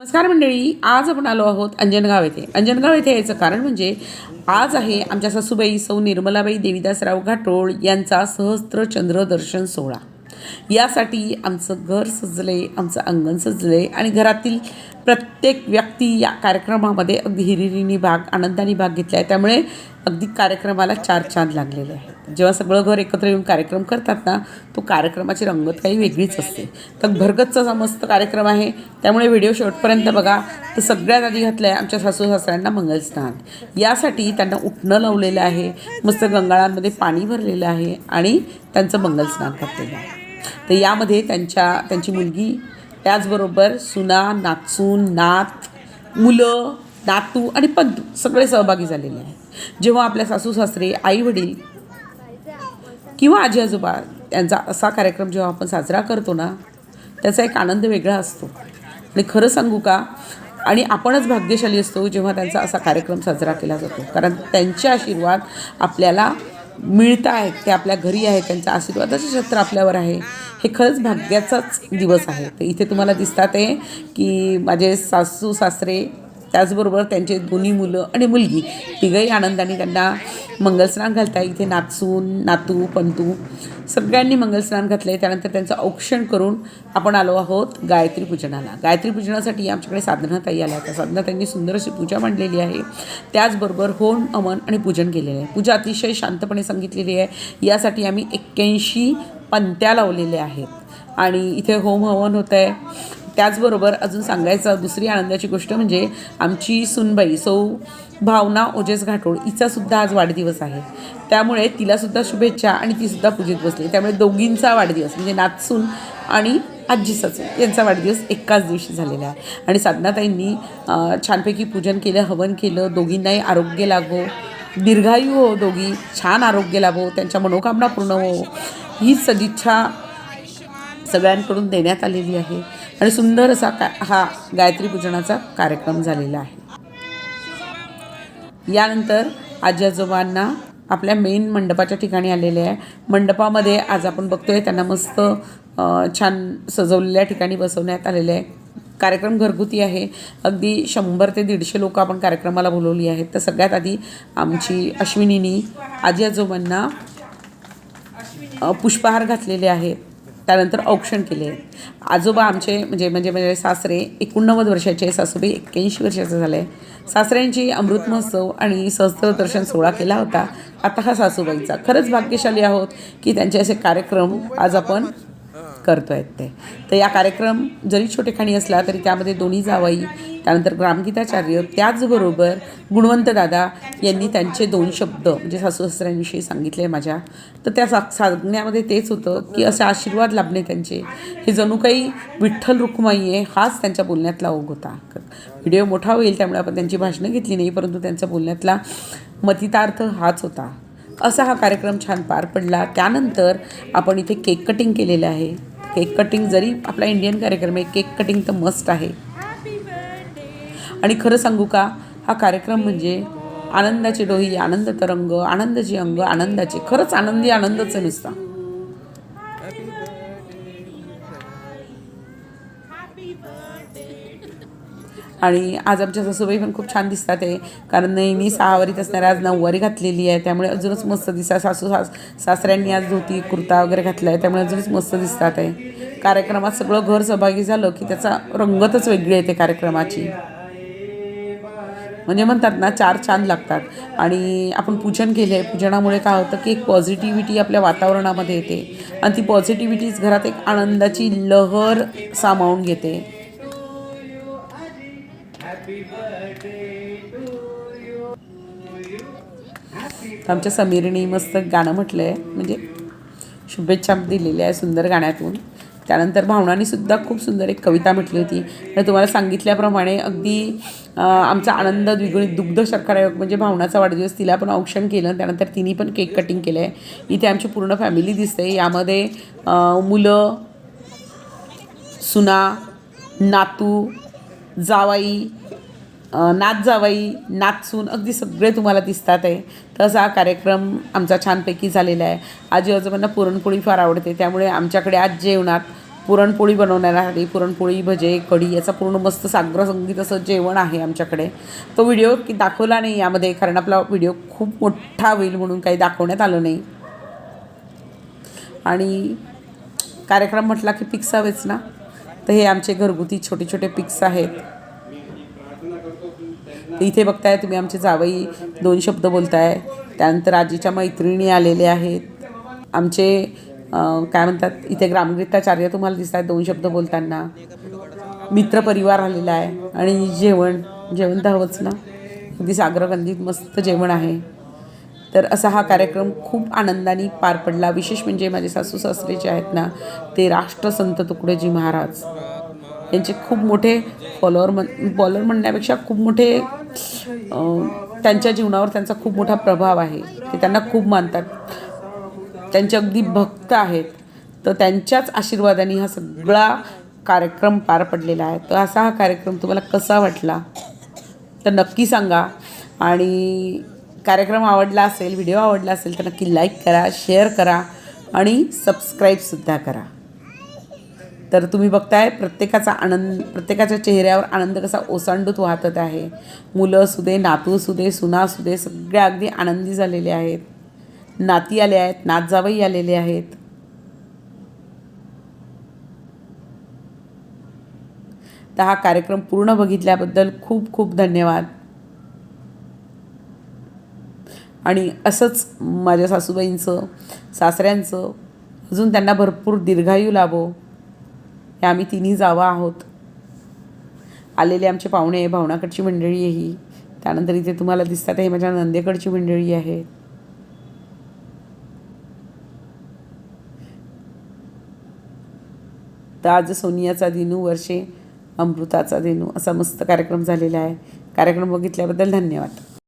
नमस्कार मंडळी आज आपण आलो आहोत अंजनगाव येथे. अंजनगाव येथे यायचं कारण म्हणजे आज आहे आमच्या सासूबाई सौ निर्मलाबाई देवीदासराव घाटोळ यांचा सहस्त्र चंद्रदर्शन सोहळा. यासाठी आमचं घर सजले आमचं अंगण सजले आणि घरातील प्रत्येक व्यक्ती या कार्यक्रमामध्ये अगदी हिरिरीने भाग आनंदाने भाग घेतला आहे त्यामुळे अगदी कार्यक्रमाला चार चांद लागलेले आहेत. जेव्हा सगळं घर एकत्र येऊन कार्यक्रम करतात ना तो कार्यक्रमाची रंगत काही वेगळीच असते. तर भरगतचा मस्त कार्यक्रम आहे. त्यामुळे व्हिडिओ शेवटपर्यंत बघा. तर सगळ्यात आधी घातलं आहे आमच्या सासू सासऱ्यांना मंगलस्नान. यासाठी त्यांना उठणं लावलेलं आहे. मस्त गंगाळांमध्ये पाणी भरलेलं आहे आणि त्यांचं मंगलस्नान घातलेलं आहे तर यामध्ये त्यांच्या त्यांची मुलगी त्याचबरोबर सुना नाचून नात मुलं नातू आणि पद्दू सगळे सहभागी झालेले आहेत. जेव्हा आपल्या सासू सासरे आई वडील किंवा आजी आजोबा यांचा असा कार्यक्रम जेव्हा आपण साजरा करतो ना त्याचा एक आनंद वेगळा असतो. आणि खरं सांगू का आणि आपणच भाग्यशाली असतो जेव्हा त्यांचा असा कार्यक्रम साजरा केला जातो. कारण त्यांचे आशीर्वाद आपल्याला मिळत आहेत ते आपल्या घरी आहेत त्यांचा आशीर्वादाचे छत्र आपल्यावर आहे. हे खरंच भाग्याचाच दिवस आहे. तर इथे तुम्हाला दिसतात आहे की माझे सासू सासरे त्याचबरोबर त्यांचे दोन्ही मुलं आणि मुलगी तिघही आनंदाने त्यांना मंगलस्नान घालताय. इथे नाचून नातू पंतू सगळ्यांनी मंगलस्नान घातलं आहे त्यानंतर त्यांचं औक्षण करून आपण आलो आहोत गायत्री पूजनाला. गायत्री पूजनासाठी आमच्याकडे साधनाताई आल्या त्या साधनाताईंनी सुंदर अशी पूजा मांडलेली आहे. त्याचबरोबर होम अमन आणि पूजन केलेलं आहे. पूजा अतिशय शांतपणे सांगितलेली आहे. यासाठी आम्ही एक्क्याऐंशी पंत्या लावलेल्या आहेत. आणि इथे होम हवन होतं आहे त्याचबरोबर अजून सांगायचं दुसरी आनंदाची गोष्ट म्हणजे आमची सुनबाई सौ भावना ओजेस घाटोळ हिचासुद्धा आज वाढदिवस आहे. त्यामुळे तिलासुद्धा शुभेच्छा आणि तीसुद्धा पूजेत बसली. त्यामुळे दोघींचा वाढदिवस म्हणजे नाचसून आणि आजी साचून यांचा वाढदिवस एकाच दिवशी झालेला आहे. आणि साधनाताईंनी छानपैकी पूजन केलं हवन केलं दोघींनाही आरोग्य लागो दीर्घायू हो दोघी छान आरोग्य लाभो. त्यांच्या मनोकामना पूर्ण हो. हीच सदिच्छा सगळ्यांकडून देण्यात आलेली आहे आणि सुंदर असा का हा गायत्री पूजनाचा कार्यक्रम झालेला आहे. यानंतर आजी आजोबांना आपल्या मेन मंडपाच्या ठिकाणी आलेले आहे. मंडपामध्ये आज आपण बघतोय त्यांना मस्त छान सजवलेल्या ठिकाणी बसवण्यात आलेले आहे. कार्यक्रम घरगुती आहे. अगदी शंभर ते दीडशे लोक आपण कार्यक्रमाला बोलवली आहेत. तर सगळ्यात आधी आमची अश्विनीनी आजी आजोबांना पुष्पहार घातलेले आहेत. त्यानंतर औक्षण केले. आजोबा आमचे म्हणजे म्हणजे म्हणजे सासरे एकोणनव्वद वर्षाचे सासूबाई एक्क्याऐंशी वर्षाचे झाले. सासऱ्यांची अमृत महोत्सव आणि सहस्त्र दर्शन सोहळा केला होता. आता हा सासूबाईचा. खरंच भाग्यशाली आहोत की त्यांचे असे कार्यक्रम आज आपण करतो आहेत ते. तर या कार्यक्रम जरी छोटेखाणी असला तरी त्यामध्ये दोन्ही जावाई त्यानंतर ग्रामगीताचार्य त्याचबरोबर गुणवंत दादा यांनी त्यांचे दोन शब्द म्हणजे सासू सासऱ्यांविषयी सांगितले माझ्या. तर त्या सा सांगण्यामध्ये तेच होतं की असे आशीर्वाद लाभणे त्यांचे. हे जणू काही विठ्ठल रुक्माई आहे हाच त्यांच्या बोलण्यातला ओघ होता. व्हिडिओ मोठा होईल त्यामुळे आपण त्यांची भाषणं घेतली नाही परंतु त्यांच्या बोलण्यातला मतितार्थ हाच होता. असा हा कार्यक्रम छान पार पडला. त्यानंतर आपण इथे केक कटिंग केलेलं आहे. केक कटिंग जरी आपला इंडियन कार्यक्रम आहे केक कटिंग तर मस्त आहे. आणि खरं सांगू का हा कार्यक्रम म्हणजे आनंदाची डोही आनंद तरंग आनंदाची अंग आनंदाचे खरंच आनंदी आनंदच नुसता. आणि आज आमच्या सासूबाई पण खूप छान दिसतात आहे कारण नेहमी सहावारीत असणारे आज नऊवारी घातलेली आहे. त्यामुळे अजूनच मस्त दिसतात. सासू सास सासऱ्यांनी आज धोती कुर्ता वगैरे घातला आहे त्यामुळे अजूनच मस्त दिसतात आहे कार्यक्रमात सगळं घर सहभागी झालं की त्याचा रंगतच वेगळी येते कार्यक्रमाची. म्हणजे म्हणतात ना चार छान लागतात. आणि आपण पूजन केले आहे पूजनामुळे काय होतं की एक पॉझिटिव्हिटी आपल्या वातावरणामध्ये येते. आणि ती पॉझिटिव्हिटीच घरात एक आनंदाची लहर सामावून घेते. आमच्या समीरने मस्त गाणं म्हटलं आहे म्हणजे शुभेच्छा दिलेल्या आहे सुंदर गाण्यातून. त्यानंतर भावनानेसुद्धा खूप सुंदर एक कविता म्हटली होती. तर तुम्हाला सांगितल्याप्रमाणे अगदी आमचा आनंद द्विगुणित दुग्ध शर्करायोग म्हणजे भावनाचा वाढदिवस तिला पण औक्षण केलं त्यानंतर तिने पण केक कटिंग केलं आहे इथे आमची पूर्ण फॅमिली दिसते. यामध्ये मुलं सुना नातू जावाई नात जावाई नाचून अगदी सगळे तुम्हाला दिसतात आहे. तसा हा कार्यक्रम आमचा छानपैकी झालेला आहे. आजी आजोबांना पुरणपोळी फार आवडते. त्यामुळे आमच्याकडे आज जेवणात पुरणपोळी बनवण्यासाठी पुरणपोळी भजे कढी याचा पूर्ण मस्त साग्र संगीत असं जेवण आहे आमच्याकडे. तो व्हिडिओ की दाखवला नाही यामध्ये कारण आपला व्हिडिओ खूप मोठा होईल म्हणून काही दाखवण्यात आलं नाही. आणि कार्यक्रम म्हटला की पिक्स हवेच ना? तर हे आमचे घरगुती छोटे छोटे पिक्स आहेत. इथे बघताय तुम्ही आमचे जावई दोन शब्द बोलताय. त्यानंतर आजीच्या मैत्रिणी आलेल्या आहेत. आमचे काय म्हणतात इथे ग्रामगीताचार्य तुम्हाला दिसत आहेत दोन शब्द बोलताना. मित्रपरिवार आलेला आहे आणि जेवण जेवण तर हवंच ना? अगदी सागरगंधीत मस्त जेवण आहे. तर असा हा कार्यक्रम खूप आनंदाने पार पडला. विशेष म्हणजे माझे सासू सासरे जे आहेत ना ते राष्ट्रसंत तुकडोजी महाराज. यांचे खूप मोठे फॉलोअर म्हण बॉलर म्हणण्यापेक्षा खूप मोठे त्यांच्या जीवनावर त्यांचा खूप मोठा प्रभाव आहे. ते त्यांना खूप मानतात. त्यांचे अगदी भक्त आहेत. तर त्यांच्याच आशीर्वादाने हा सगळा कार्यक्रम पार पडलेला आहे. तर असा हा कार्यक्रम तुम्हाला कसा वाटला? तर नक्की सांगा. आणि कार्यक्रम आवडला असेल व्हिडिओ आवडला असेल तर नक्की लाईक करा शेअर करा आणि सबस्क्राईबसुद्धा करा. तर तुम्ही बघताय प्रत्येकाचा आनंद प्रत्येकाच्या चेहऱ्यावर आनंद कसा ओसांडूत वाहतत आहे. मुलं असू दे नातू असू दे सुना असू दे सगळ्या अगदी आनंदी झालेले आहेत. नाती आले आहेत नातजावई आलेले आहेत. तर हा कार्यक्रम पूर्ण बघितल्याबद्दल खूप खूप धन्यवाद. आणि असंच माझ्या सासूबाईंचं सासऱ्यांचं अजून त्यांना भरपूर दीर्घायू लाभो. हे आम्ही तिन्ही जावा आहोत. आलेले आमचे पाहुणे आहे भावनाकडची मंडळी आहे ही. त्यानंतर इथे तुम्हाला दिसतात हे माझ्या नंदेकडची मंडळी आहे. तर आज सोनियाचा दिनू वर्षे अमृताचा दिनू असा मस्त कार्यक्रम झालेला आहे. कार्यक्रम बघितल्याबद्दल धन्यवाद.